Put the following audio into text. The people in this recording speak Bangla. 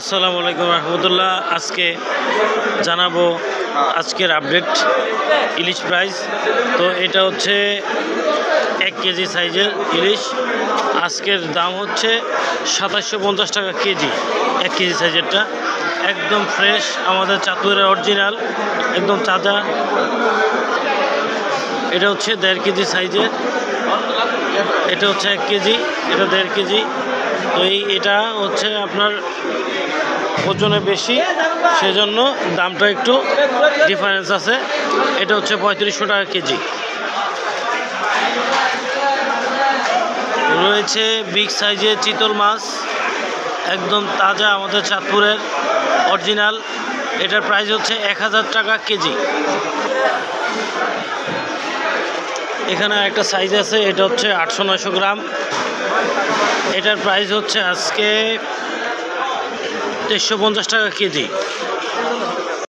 আসসালামু আলাইকুম রহমতুল্লাহ। আজকে জানাব আজকের আপডেট ইলিশ প্রাইস। তো এটা হচ্ছে এক কেজি সাইজের ইলিশ। আজকের দাম হচ্ছে সাতাশশো পঞ্চাশ টাকা কেজি, এক কেজি সাইজেরটা। একদম ফ্রেশ, আমাদের চাঁদপুরের অরিজিনাল, একদম তাজা। এটা হচ্ছে দেড় কেজি সাইজের, এটা হচ্ছে এক কেজি, এটা দেড় কেজি। তো এই এটা হচ্ছে আপনার ওজনে বেশি, সেজন্য দামটা একটু ডিফারেন্স আছে। এটা হচ্ছে পঁয়ত্রিশশো টাকা কেজি। রয়েছে বিগ সাইজের চিতল মাছ, একদম তাজা আমাদের চাঁদপুরের অরিজিনাল। এটার প্রাইস হচ্ছে এক হাজার টাকা কেজি। এখানে একটা সাইজ আছে, এটা হচ্ছে আটশো নয়শো গ্রাম। এটার প্রাইস হচ্ছে আজকে তেইশশো পঞ্চাশ টাকা কেজি।